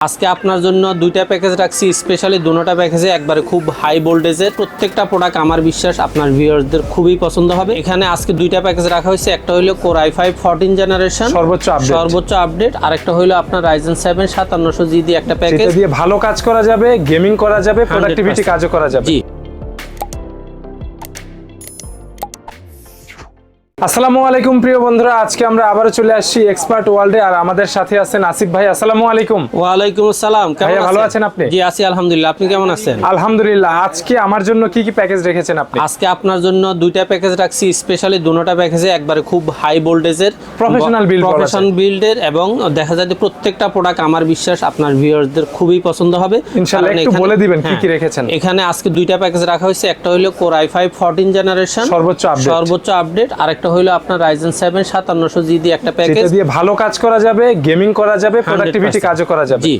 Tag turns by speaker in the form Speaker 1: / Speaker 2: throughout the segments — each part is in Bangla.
Speaker 1: আজকে আপনার জন্য দুইটা প্যাকেজ রাখছি স্পেশালি দুটা প্যাকেজে একবারে খুব হাই ভোল্টেজের প্রত্যেকটা প্রোডাক্ট আমার বিশ্বাস আপনার ভিউয়ারদের খুবই পছন্দ হবে। এখানে আজকে দুইটা প্যাকেজ রাখা হয়েছে একটা হলো core I five fourteen generation
Speaker 2: সর্বোচ্চ
Speaker 1: সর্বোচ্চ আপডেট আর একটা হলো আপনার রাইজেন সেভেন সাতান্নশো জি দিয়ে একটা প্যাকেজ
Speaker 2: দিয়ে ভালো কাজ করা যাবে গেমিং করা যাবে প্রোডাক্টিভিটি কাজও করা যাবে। আসসালামু আলাইকুম প্রিয় বন্ধুরা। আজকে আমরা আবারও চলে আসছি এক্সপার্ট ওয়ার্ল্ডে আর আমাদের সাথে আছেন আসিফ ভাই। আসসালামু আলাইকুম।
Speaker 1: ওয়ালাইকুম আসসালাম কেমন
Speaker 2: ভালো আছেন? আপনি?
Speaker 1: জি আছি আলহামদুলিল্লাহ। আপনি কেমন আছেন?
Speaker 2: আলহামদুলিল্লাহ। আজকে আমার জন্য কি কি প্যাকেজ রেখেছেন আপনি?
Speaker 1: আজকে আপনার জন্য দুইটা প্যাকেজ রাখছি স্পেশালি দুটোটা প্যাকেজে একবারে খুব হাই ভোল্টেজের
Speaker 2: করা আছে।
Speaker 1: প্রফেশন বিল্ডের এবং দেখা যায় যে প্রত্যেকটা প্রোডাক্ট আমার বিশ্বাস আপনার ভিউয়ারদের খুবই পছন্দ হবে।
Speaker 2: ইনশাআল্লাহ, একটু বলে দিবেন কি
Speaker 1: হ্যাঁ,
Speaker 2: কি রেখেছেন।
Speaker 1: এখানে আজকে দুইটা প্যাকেজ রাখা হয়েছে একটা হলো core I five fourteen generation
Speaker 2: সর্বোচ্চ আপডেট
Speaker 1: সর্বোচ্চ আপডেট আর একটা হলো আপনার রাইজেন সেভেন সাতান্নশো জি দিয়ে একটা প্যাকেজ
Speaker 2: দিয়ে ভালো কাজ করা যাবে গেমিং করা যাবে প্রোডাক্টিভিটি কাজও করা যাবে।
Speaker 1: জি।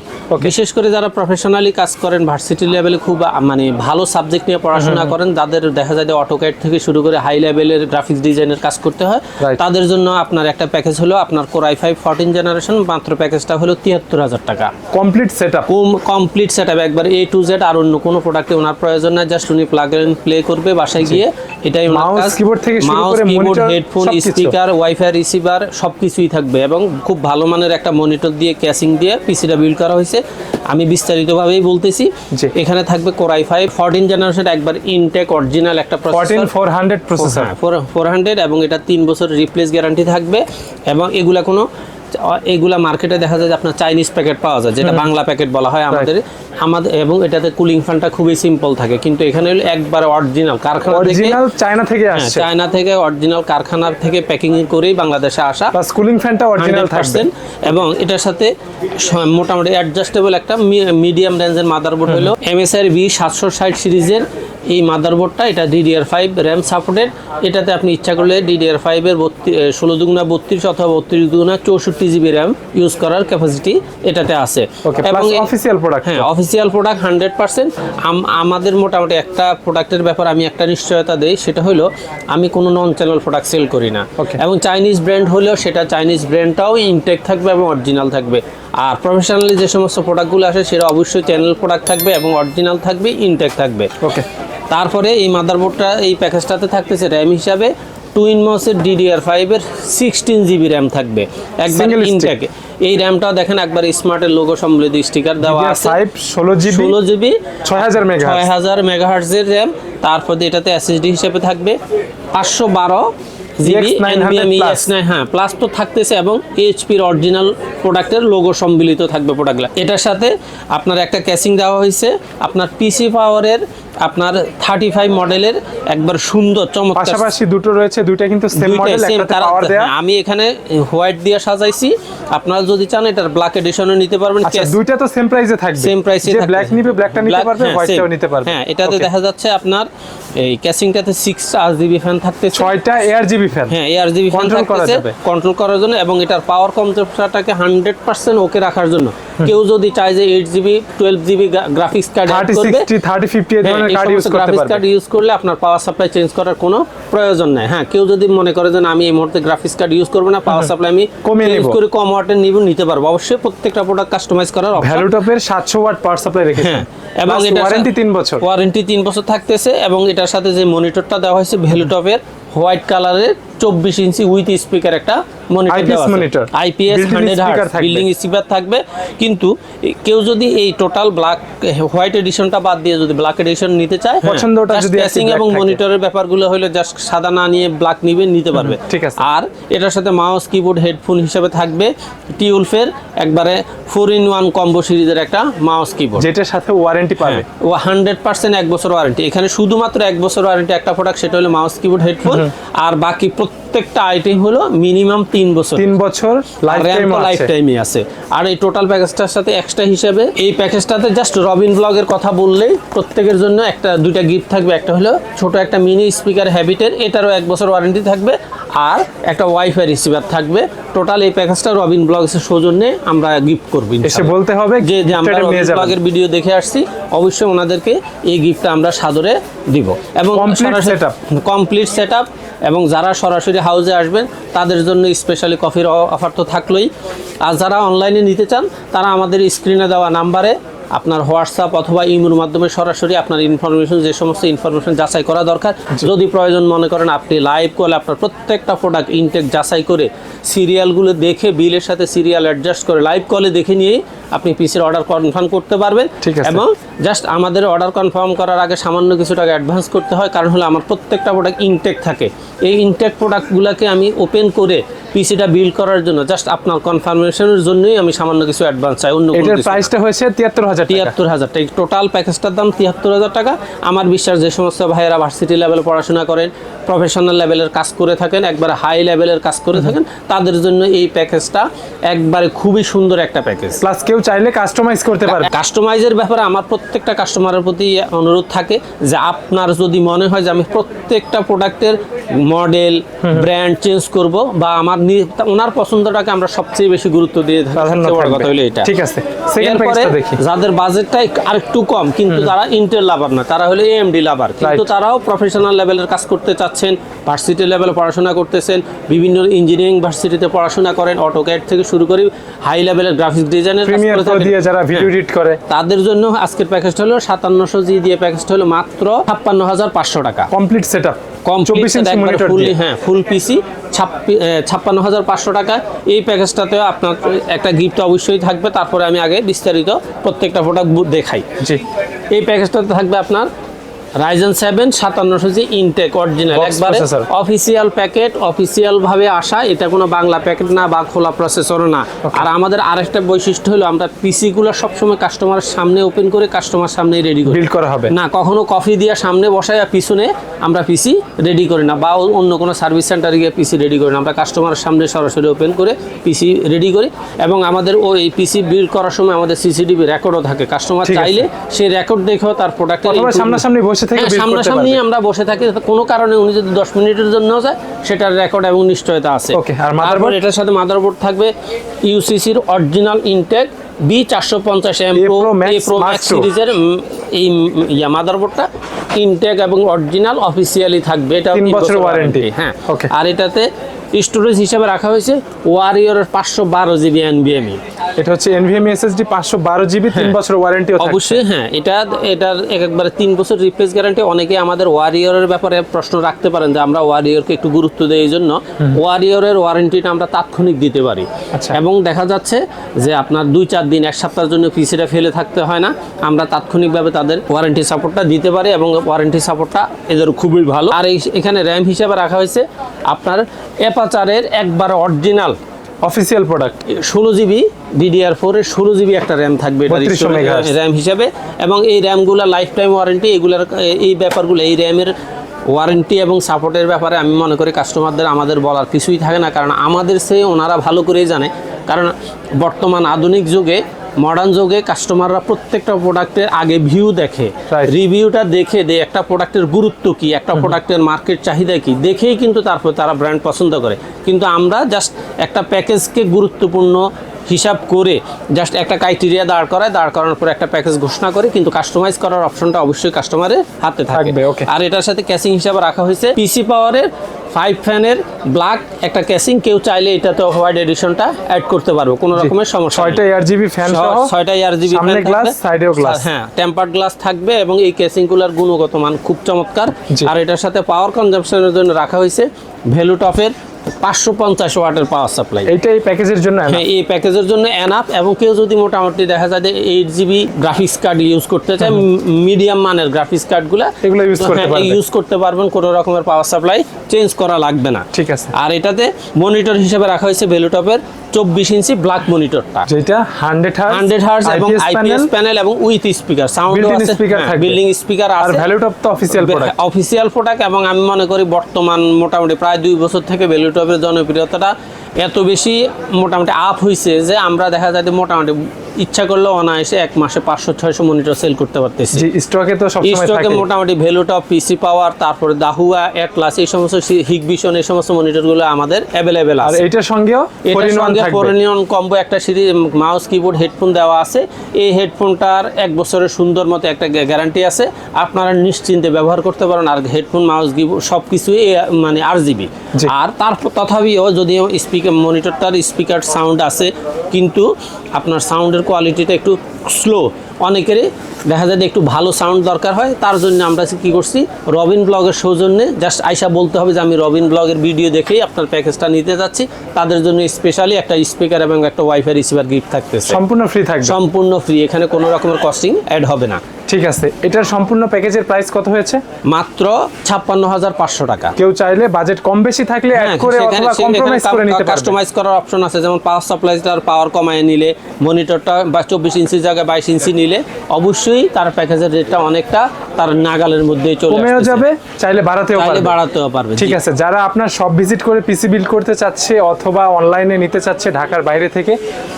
Speaker 1: বিশেষ করে যারা প্রফেশনালি কাজ করেন ভার্সিটি লেভেলে খুব মানে ভালো সাবজেক্ট নিয়ে পড়াশোনা করেন যাদের দেখা যায় যে অটোক্যাড থেকে শুরু করে হাই লেভেলের গ্রাফিক্স ডিজাইনের কাজ করতে হয়। তাদের জন্য আপনার একটা প্যাকেজ হলো আপনার কোরাই ফাইভ ফোরটিন জেনারেশন মাত্র প্যাকেজটা হলো তিয়াত্তর হাজার টাকা।
Speaker 2: Complete setup
Speaker 1: complete set up একবার এ টু জেড আর অন্য কোনো প্রোডাক্টে ওনার প্রয়োজন নাই জাস্ট উনি প্লাগ প্লে করবে বাসায় গিয়ে এটাই ওনার কাজ।
Speaker 2: keyboard থেকে শুরু
Speaker 1: মাউস
Speaker 2: করে
Speaker 1: keyboard
Speaker 2: monitor,
Speaker 1: headphone speaker WiFi receiver সব কিছুই থাকবে এবং খুব ভালো মানের একটা মনিটর দিয়ে ক্যাশিং দিয়ে পিসিটা বিল্ড করা হয়েছে। আমি বিস্তারিতভাবেই বলতেছি
Speaker 2: যে
Speaker 1: এখানে থাকবে core I five fourteen generation একবার ইনটেক অরিজিনাল একটা processor
Speaker 2: four hundred processor
Speaker 1: four hundred এবং এটা তিন বছর রিপ্লেস গ্যারান্টি থাকবে এবং এগুলা কোনো এগুলা মার্কেটে দেখা যায় যে আপনার চাইনিজ প্যাকেট পাওয়া যায় যেটা বাংলা প্যাকেট বলা হয় আমাদের। আমাদের এবং এটাতে কুলিং ফ্যানটা খুবই সিম্পল থাকে কিন্তু এখানে হলো একবার অরিজিনাল কারখানা থেকে
Speaker 2: অরিজিনাল চায়না থেকে
Speaker 1: হ্যাঁ,
Speaker 2: আসছে।
Speaker 1: চায়না থেকে অরিজিনাল কারখানার থেকে প্যাকিং করেই বাংলাদেশে আসা।
Speaker 2: প্লাস কুলিং ফ্যানটা অরিজিনাল থাকবে।
Speaker 1: এবং এটার সাথে মোটামুটি অ্যাডজাস্টেবল একটা মিডিয়াম রেঞ্জের মাদারবোর্ড হলো এমএসআর ভি সাতশো ষাট সিরিজের এই মাদারবোর্ডটা এটা ডিডিআর ফাইভ র্যাম সাপোর্টেড এটাতে আপনি ইচ্ছা করলে ডিডিআর ফাইভের ষোলো দুগুণা বত্রিশ অথবা বত্রিশ দুগুণা চৌষট্টি জিবি র্যাম ইউজ করার ক্যাপাসিটি এটাতে আছে।
Speaker 2: প্লাস অফিসিয়াল প্রোডাক্ট
Speaker 1: হ্যাঁ অফিসিয়াল প্রোডাক্ট হান্ড্রেড পার্সেন্ট আমাদের মোটামুটি একটা প্রোডাক্টের ব্যাপার আমি একটা নিশ্চয়তা দেই সেটা হলো আমি কোনো নন চ্যানেল প্রোডাক্ট সেল করি না. এবং চাইনিজ ব্র্যান্ড হলেও সেটা চাইনিজ ব্র্যান্ডটাও ইনটেক থাকবে এবং অরিজিনাল থাকবে। আর প্রফেশনালি যে সমস্ত প্রোডাক্টগুলো আসে সেটা অবশ্যই চ্যানেল প্রোডাক্ট থাকবে এবং অরিজিনাল থাকবে ইনটেক থাকবে।
Speaker 2: ওকে
Speaker 1: তারপরে এই মাদারবোর্ডটা এই প্যাকেজটাতে থাকতেছে র্যাম হিসাবে। টুইন মসের ডিডিআর ফাইভের সিক্সটিন জিবি র্যাম থাকবে। একবার। ইনটেকে এই র্যামটাও দেখেন একবার স্মার্টের লোগো সম্বলিত স্টিকার দেওয়া আছে।
Speaker 2: ষোলো জিবি
Speaker 1: ষোলো জিবি
Speaker 2: ছয় হাজার মেগা
Speaker 1: ছয় হাজার মেগাহার্জের র্যাম তারপর এটাতে এসএসডি হিসেবে থাকবে। পাঁচশো বারো জিবি
Speaker 2: EX900 plus।
Speaker 1: হ্যাঁ প্লাস তো থাকতেছে এবং এইচপির অরিজিনাল প্রোডাক্টের লোগো সম্মিলিত থাকবে প্রোডাক্টগুলো এটার সাথে আপনার একটা ক্যাসিং দেওয়া হয়েছে। আপনার পিসি পাওয়ারের আপনার থার্টি ফাইভ মডেলের একবার সুন্দর চমৎকার
Speaker 2: পাশাপাশি দুটো রয়েছে কিন্তু সেম মডেল একটাতে পাওয়ার দেয়া।
Speaker 1: আমি এখানে হোয়াইট দিয়ে সাজাইছি। আপনারা যদি চান এটার ব্ল্যাক এডিশনও নিতে পারবেন
Speaker 2: আচ্ছা দুইটা তো সেম প্রাইসে থাকবে।
Speaker 1: সেম প্রাইসে
Speaker 2: যে ব্ল্যাক নিবে ব্ল্যাকটা নিতে পারবে হোয়াইটটাও নিতে পারবে।
Speaker 1: হ্যাঁ এটাতে দেখা যাচ্ছে আপনার এই ক্যাসিংটাতে সিক্স আর জিবি ফ্যান থাকতে
Speaker 2: ছয়টা এয়ার জিবি ফ্যান
Speaker 1: হ্যাঁ এয়ার জিবি ফ্যান থাকতেছে। কন্ট্রোল করার জন্য এবং এটার পাওয়ার কনসেপ্টটাকে হান্ড্রেড পার্সেন্ট ওকে রাখার জন্য। কেউ যদি চায় যে eight GB twelve GB graphics card
Speaker 2: thirty fifty use
Speaker 1: graphics card use করলে আপনার পাওয়ার সাপ্লাই চেঞ্জ করার কোনো প্রয়োজন নাই। হ্যাঁ কেউ যদি মনে করে যে আমি এই মুহূর্তে গ্রাফিক্স কার্ড ইউজ করব না পাওয়ার সাপ্লাই আমি
Speaker 2: কমিয়ে
Speaker 1: চেঞ্জ করে কম ওয়াটের নিব নিতে পারব। অবশ্যই প্রত্যেকটা প্রোডাক্ট কাস্টমাইজ করার option
Speaker 2: ভ্যালুটপের সাতশো ওয়াট পাওয়ার সাপ্লাই রেখেছে।
Speaker 1: হ্যাঁ এবং এটা
Speaker 2: ওয়ারেন্টি তিন বছর।
Speaker 1: ওয়ারেন্টি তিন বছর থাকতেছে এবং এটার সাথে যে মনিটরটা দেওয়া হয়েছে ভ্যালুটপের হোয়াইট কালারের চব্বিশ ইঞ্চি উইথ স্পিকার একটা monitor IPS hundred. Built-in speaker থাকবে। কিন্তু কেউ যদি এই টোটাল ব্ল্যাক হোয়াইট এডিশনটা বাদ দিয়ে যদি ব্ল্যাক এডিশন নিতে চায়
Speaker 2: পছন্দটা যদি একটু
Speaker 1: এবং মনিটরের ব্যাপারগুলো হলো জাস্ট সাদা না নিয়ে ব্ল্যাক নিবে নিতে পারবে।
Speaker 2: ঠিক আছে।
Speaker 1: আর এটার সাথে মাউস কিবোর্ড হেডফোন হিসেবে থাকবে টিউলফের একবারে ফোর ইন ওয়ান কম্বো সিরিজের একটা মাউস কিবোর্ড
Speaker 2: যেটার সাথে ওয়ারেন্টি পাবে।
Speaker 1: ও হান্ড্রেড পার্সেন্ট এক বছর ওয়ারেন্টি এখানে শুধুমাত্র এক বছর ওয়ারেন্টি একটা প্রোডাক্ট সেটা হলো মাউস কিবোর্ড হেডফোন আর বাকি প্রত্যেকটা আইটেম হলো মিনিমাম তিন বছর।
Speaker 2: তিন বছর লাইফ
Speaker 1: টাইমই আছে। আর এই টোটাল প্যাকেজটার সাথে এক্সট্রা হিসেবে এই প্যাকেজটাতে জাস্ট রবিন ব্লগের কথা বললেই প্রত্যেকের জন্য একটা দুইটা গিফট থাকবে। একটা হলো ছোট একটা মিনি স্পিকার হ্যাবিটের এটারও এক বছর ওয়ারেন্টি থাকবে। আর একটা ওয়াইফাই রিসিভার থাকবে। টোটাল এই প্যাকেজটা রবিন ব্লগসের সৌজন্যে আমরা গিফট করব
Speaker 2: এসে বলতে হবে
Speaker 1: যে যে আমরা রবিন ব্লগের ভিডিও দেখে আসছি অবশ্যই ওনাদেরকে এই গিফটটা আমরা সাদরে দিব। এবং
Speaker 2: Complete setup।
Speaker 1: কমপ্লিট সেট এবং যারা সরাসরি হাউসে আসবেন তাদের জন্য স্পেশালি কফির অফার তো থাকলোই। আর যারা অনলাইনে নিতে চান তারা আমাদের স্ক্রিনে দেওয়া নাম্বারে আপনার হোয়াটসঅ্যাপ অথবা ইমের মাধ্যমে সরাসরি আপনার ইনফরমেশন যে সমস্ত ইনফরমেশন যাচাই করা দরকার। যদি প্রয়োজন মনে করেন আপনি লাইভ কলে আপনার প্রত্যেকটা প্রোডাক্ট ইনটেক যাচাই করে সিরিয়ালগুলো দেখে বিলের সাথে সিরিয়াল অ্যাডজাস্ট করে লাইভ কলে দেখে নিয়েই আপনি পিসির অর্ডার কনফার্ম করতে পারবেন
Speaker 2: ঠিক আছে।
Speaker 1: এবং জাস্ট আমাদের অর্ডার কনফার্ম করার আগে সামান্য কিছু টাকা অ্যাডভান্স করতে হয় কারণ হলো আমার প্রত্যেকটা প্রোডাক্ট ইনটেক থাকে। এই ইনটেক প্রোডাক্টগুলোকে আমি ওপেন করে পিসিটা বিল্ড করার জন্য জাস্ট আপনার কনফার্মেশনের জন্যই আমি সামান্য কিছু অ্যাডভান্স চাই অন্য
Speaker 2: এটার প্রাইসটা হয়েছে তিয়াত্তর হাজার
Speaker 1: তিয়াত্তর হাজার টাকা। টোটাল প্যাকেজটার দাম তিয়াত্তর হাজার টাকা। আমার বিশ্বাস যে সমস্ত ভাইয়েরা ভার্সিটি লেভেলে পড়াশোনা করেন প্রফেশনাল লেভেলের কাজ করে থাকেন একবারে হাই লেভেলের কাজ করে থাকেন তাদের জন্য এই প্যাকেজটা একবারে খুবই সুন্দর একটা প্যাকেজ
Speaker 2: প্লাস কেউ চাইলে কাস্টমাইজ করতে পারবে।
Speaker 1: কাস্টমাইজের ব্যাপারে আমার প্রত্যেকটা কাস্টমারের প্রতি অনুরোধ থাকে যে আপনার যদি মনে হয় যে আমি প্রত্যেকটা প্রোডাক্টের মডেল ব্র্যান্ড চেঞ্জ করব বা আমার ওনার পছন্দটাকে আমরা সবচেয়ে বেশি গুরুত্ব দিয়ে থাকি
Speaker 2: প্রাধান্য।
Speaker 1: কথা হলো এটা।
Speaker 2: ঠিক আছে সেকেন্ড
Speaker 1: এরপরে
Speaker 2: দেখি।
Speaker 1: যাদের বাজেটটা আরেকটু কম কিন্তু তারা ইন্টেল লাভার না তারা হলো এএমডি লাভার কিন্তু তারাও প্রফেশনাল লেভেলের কাজ করতে চাচ্ছেন ভার্সিটি লেভেলে পড়াশোনা করতেছেন বিভিন্ন ইঞ্জিনিয়ারিং ভার্সিটিতে পড়াশোনা করেন অটোক্যাড থেকে শুরু করে হাই লেভেলের গ্রাফিক্স ডিজাইনের
Speaker 2: প্রিমিয়ার প্রো দিয়ে যারা ভিডিও
Speaker 1: হ্যাঁ।
Speaker 2: এডিট করে।
Speaker 1: তাদের জন্য আজকের প্যাকেজটা হলো সাতান্নশো জি দিয়ে প্যাকেজটা হলো মাত্র ছাপ্পান্ন হাজার পাঁচশো টাকা।
Speaker 2: কমপ্লিট সেটআপ
Speaker 1: কম
Speaker 2: চব্বিশ ইঞ্চি মনিটর
Speaker 1: ফুললি হ্যাঁ ফুল পিসি ছাপ্পান্ন হাজার পাঁচশো টাকা। এই প্যাকেজটাতে আপনার একটা গিফট অবশ্যই থাকবে। তারপরে আমি আগে বিস্তারিত প্রত্যেকটা প্রোডাক্ট দেখাই।
Speaker 2: জি।
Speaker 1: এই প্যাকেজটাতে থাকবে আপনার রাইজেন সেভেন সাতান্নশো জি ইনটেক অরিজিনাল একবারে অফিসিয়াল প্যাকেট অফিসিয়াল ভাবে আসা। এটা কোনো বাংলা প্যাকেট না বা খোলা প্রসেসরও না। আর আমাদের আরেকটা বৈশিষ্ট্য হলো আমরা পিসিগুলো সবসময় কাস্টমারের সামনে ওপেন করে কাস্টমার সামনে রেডি করি।
Speaker 2: করা হবে।
Speaker 1: না কখনো কফি দিয়ে সামনে বসায় আর পিছনে আমরা পিসি রেডি করি না বা অন্য কোনো সার্ভিস সেন্টারে গিয়ে পিসি রেডি করি না। আমরা কাস্টমারের সামনে সরাসরি ওপেন করে পিসি রেডি করি এবং আমাদের ওই পিসি বিল্ড করার সময় আমাদের সিসিটিভি রেকর্ডও থাকে। কাস্টমার চাইলে সেই রেকর্ড দেখেও তার প্রোডাক্ট
Speaker 2: সামনাসামনি বসে থেকে build করতে
Speaker 1: সামনাসামনি আমরা বসে থাকি কোনো কারণে উনি যদি দশ মিনিটের জন্য যায় সেটার রেকর্ড এবং নিশ্চয়তা আছে
Speaker 2: Okay, আর?
Speaker 1: তারপর এটার সাথে মাদারবোর্ড থাকবে ইউসিসির অরিজিনাল ইনটেক বি চারশো পঞ্চাশ M pro A pro max সিরিজের এই ইয়া মাদারবোর্ডটা ইনটেক এবং অরিজিনাল অফিসিয়ালি থাকবে এটা
Speaker 2: তিন বছর warranty।
Speaker 1: হ্যাঁ
Speaker 2: Okay.
Speaker 1: আর এটাতে স্টোরেজ হিসাবে রাখা হয়েছে ওয়ারিয়রের পাঁচশো বারো জিবি এনবিএমই
Speaker 2: এটা হচ্ছে এসএসডি পাঁচশো বারো জিবি তিন বছর ওয়ারেন্টি
Speaker 1: অবশ্যই হ্যাঁ এটা এটার এক একবারে তিন বছর রিপ্লেস গ্যারান্টি অনেকে আমাদের ওয়ারিয়রের ব্যাপারে প্রশ্ন রাখতে পারেন যে আমরা ওয়ারিয়রকে একটু গুরুত্ব দেই এই জন্য। ওয়ারিয়রের ওয়ারেন্টিটা আমরা তাৎক্ষণিক দিতে পারি।
Speaker 2: আচ্ছা।
Speaker 1: এবং দেখা যাচ্ছে যে আপনার দুই চার দিন এক সপ্তাহের জন্য পিসিটা ফেলে থাকতে হয় না। আমরা তাৎক্ষণিকভাবে তাদের ওয়ারেন্টি সাপোর্টটা দিতে পারি এবং ওয়ারেন্টি সাপোর্টটা এদের খুবই ভালো। আর এই এখানে র্যাম হিসাবে রাখা হয়েছে আপনার অ্যাপাচারের একবার অরিজিনাল
Speaker 2: অফিসিয়াল প্রোডাক্ট
Speaker 1: ষোলো জিবি ডিডিআর ফোরের ষোলো জিবি একটা র্যাম থাকবে এটার
Speaker 2: 3200
Speaker 1: স্টোরেজ
Speaker 2: megahertz।
Speaker 1: র্যাম হিসাবে। এবং এই র্যামগুলো লাইফ টাইম ওয়ারেন্টি এগুলার এই ব্যাপারগুলো এই র্যামের ওয়ারেন্টি এবং সাপোর্টের ব্যাপারে আমি মনে করি কাস্টমারদের আমাদের বলার কিছুই থাকে না। কারণ আমাদের সে ওনারা ভালো করেই জানে। কারণ বর্তমান আধুনিক যুগে মডার্ন যুগে কাস্টমাররা প্রত্যেকটা প্রোডাক্টের আগে ভিউ দেখে রিভিউটা দেখে দে একটা প্রোডাক্টের গুরুত্ব কি একটা প্রোডাক্টের মার্কেট চাহিদা কি দেখেই কিন্তু তারপর তারা ব্র্যান্ড পছন্দ করে। কিন্তু আমরা জাস্ট একটা প্যাকেজকে গুরুত্বপূর্ণ হিসাব করে জাস্ট একটা ক্রাইটেরিয়া দাঁড় করায় দাঁড় করানোর পর একটা প্যাকেজ ঘোষণা করে কিন্তু কাস্টমাইজ করার অপশনটা অবশ্যই কাস্টমারের হাতে থাকে।
Speaker 2: থাকবে,
Speaker 1: আর এটার সাথে ক্যাসিং হিসাবে রাখা হয়েছে পিসি পাওয়ারের ফাইভ ফ্যানের ব্ল্যাক একটা ক্যাসিং কেউ চাইলে এটাতে হোয়াইট এডিশনটা অ্যাড করতে পারব কোনো রকমের সমস্যা
Speaker 2: ছয়টা এয়ার জিবি ফ্যান সহ
Speaker 1: ছয়টা ইয়ার জিবি
Speaker 2: সামনে গ্লাস সাইডেও গ্লাস
Speaker 1: হ্যাঁ টেম্পার্ড গ্লাস থাকবে এবং এই কেসিংগুলোর গুণগত মান খুব চমৎকার। আর এটার সাথে পাওয়ার কনজাম্পশনের জন্য রাখা হয়েছে ভ্যালুটপের পাঁচশো পঞ্চাশ ওয়াটের পাওয়ার সাপ্লাই
Speaker 2: এইটা এই প্যাকেজের জন্য
Speaker 1: হ্যাঁ এই প্যাকেজের জন্য এনাফ এবং কেউ যদি মোটামুটি দেখা যায় যে eight GB graphics card use করতে চায় মিডিয়াম মানের গ্রাফিক্স কার্ডগুলো
Speaker 2: এগুলো use করতে পারবে।
Speaker 1: ইউজ করতে পারবেন কোনো রকমের পাওয়ার সাপ্লাই চেঞ্জ করা লাগবে না।
Speaker 2: ঠিক আছে।
Speaker 1: আর এটাতে মনিটর হিসেবে রাখা হয়েছে ভ্যালুটপের চব্বিশ ইঞ্চি ব্ল্যাক মনিটরটা
Speaker 2: যেটা হান্ড্রেড
Speaker 1: হান্ড্রেড হার্স এবং আইপিএস প্যানেল এবং উইথ স্পিকার সাউন্ড
Speaker 2: থাকবে।
Speaker 1: বিল্ডিং স্পিকার
Speaker 2: আর ভ্যালুটপ তো অফিসিয়াল
Speaker 1: অফিসিয়াল প্রোডাক্ট এবং আমি মনে করি বর্তমান মোটামুটি প্রায় দুই বছর থেকে ভ্যালুটপের জনপ্রিয়তাটা এত বেশি মোটামুটি আপ হয়েছে যে আমরা দেখা যায় যে মোটামুটি ইচ্ছা করলে অনায়াসে এক মাসে পাঁচশো ছয়শো মনিটর সেল করতে পারতেছি।
Speaker 2: স্টকে তো
Speaker 1: স্টকে মোটামুটি ভ্যালুটপ পিসি পাওয়ার তারপরে দাহুয়া অ্যাটলাস এই সমস্ত হিগভিশন এই সমস্ত মনিটরগুলো আমাদের অ্যাভেলেবেল
Speaker 2: আর
Speaker 1: আছে।
Speaker 2: সঙ্গেও
Speaker 1: এটার
Speaker 2: 4 in 1
Speaker 1: সঙ্গে। ফোরনিয়ন কম্বো একটা সিরিজ মাউস কিবোর্ড হেডফোন দেওয়া আছে। এই হেডফোনটার এক বছরের সুন্দর মতো একটা গ্যারান্টি আছে। আপনারা নিশ্চিন্তে ব্যবহার করতে পারেন। আর হেডফোন মাউস কিবোর্ড সব কিছুই মানে আর জিবি আর তার তথাপিও যদিও স্পিকার মনিটরটার স্পিকার সাউন্ড আছে কিন্তু আপনার সাউন্ডের কোয়ালিটিটা একটু স্লো। অনেকেরই দেখা যায় যে একটু ভালো সাউন্ড দরকার হয় তার জন্য আমরা কি করছি রবিন ব্লগের সৌজন্যে জাস্ট আইসা বলতে হবে যে আমি রবিন ব্লগের ভিডিও দেখেই আপনার প্যাকেজটা নিতে যাচ্ছি। তাদের জন্য স্পেশালি একটা স্পিকার এবং একটা ওয়াইফাই রিসিভার গিফট থাকতে
Speaker 2: সম্পূর্ণ ফ্রি থাকবে।
Speaker 1: সম্পূর্ণ ফ্রি এখানে কোনো রকমের কস্টিং অ্যাড হবে না।
Speaker 2: ঠিক আছে এটার সম্পূর্ণ প্যাকেজের প্রাইস কত হয়েছে?
Speaker 1: মাত্র ছাপ্পান্ন হাজার পাঁচশো টাকা।
Speaker 2: কেউ চাইলে বাজেট কম বেশি থাকলে অ্যাড করে অথবা কম্প্রোমাইজ করে নিতে পারবে।
Speaker 1: কাস্টমাইজ করার অপশন আছে যেমন পাওয়ার সাপ্লাইটার পাওয়ার কমায় নিলে মনিটরটা বা চব্বিশ ইঞ্চি জায়গায় বাইশ ইঞ্চি নিলে অবশ্যই তার প্যাকেজের রেটটা অনেকটা তার নাগালের মধ্যেই চলে
Speaker 2: কমেও যাবে চাইলে বাড়াতেও পারবে।
Speaker 1: বাড়াতেও পারবে
Speaker 2: ঠিক আছে যারা আপনার সব ভিজিট করে পিসি বিল্ড করতে চাচ্ছে অথবা অনলাইনে নিতে চাচ্ছে ঢাকার বাইরে থেকে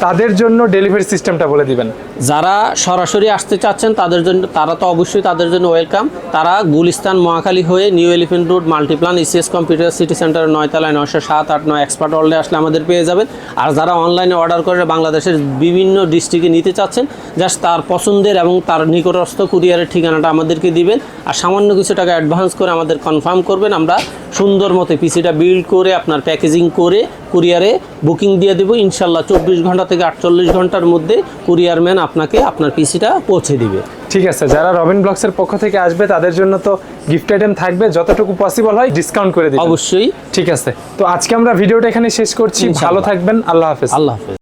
Speaker 2: তাদের জন্য ডেলিভারি সিস্টেমটা বলে দিবেন।
Speaker 1: যারা সরাসরি আসতে চাচ্ছেন তাদের জন্য তারা তো অবশ্যই তাদের জন্য ওয়েলকাম তারা গুলিস্তান মহাখালী হয়ে New Elephant Road Multiplan ECS Computer City Centre নয়তলায় নয়শো সাত আট নয় এক্সপার্ট ওয়ার্ল্ডে আসলে আমাদের পেয়ে যাবেন। আর যারা অনলাইনে অর্ডার করে বাংলাদেশের বিভিন্ন ডিস্ট্রিক্টে নিতে চাচ্ছেন জাস্ট তার পছন্দের এবং তার নিকটস্থ কুরিয়ারের ঠিকানাটা আমাদেরকে দিবেন আর সামান্য কিছু টাকা অ্যাডভান্স করে আমাদের কনফার্ম করবেন। আমরা সুন্দর মতো পিসিটা বিল্ড করে আপনার প্যাকেজিং করে কুরিয়ারে বুকিং দিয়ে দেবো। ইনশাল্লাহ চব্বিশ ঘণ্টা থেকে আটচল্লিশ ঘণ্টার মধ্যে কুরিয়ার ম্যান আপনাকে আপনার পিসিটা পৌঁছে দিবে।
Speaker 2: ঠিক আছে যারা রবিন ব্লগসের পক্ষ থেকে আসবে তাদের জন্য তো গিফট আইটেম থাকবে। যতটুকু পসিবল হয় ডিসকাউন্ট করে দিবেন।
Speaker 1: অবশ্যই।
Speaker 2: ঠিক আছে তো আজকে আমরা ভিডিওটা এখানে শেষ করছি। ভালো থাকবেন আল্লাহ হাফেজ।
Speaker 1: আল্লাহ হাফেজ।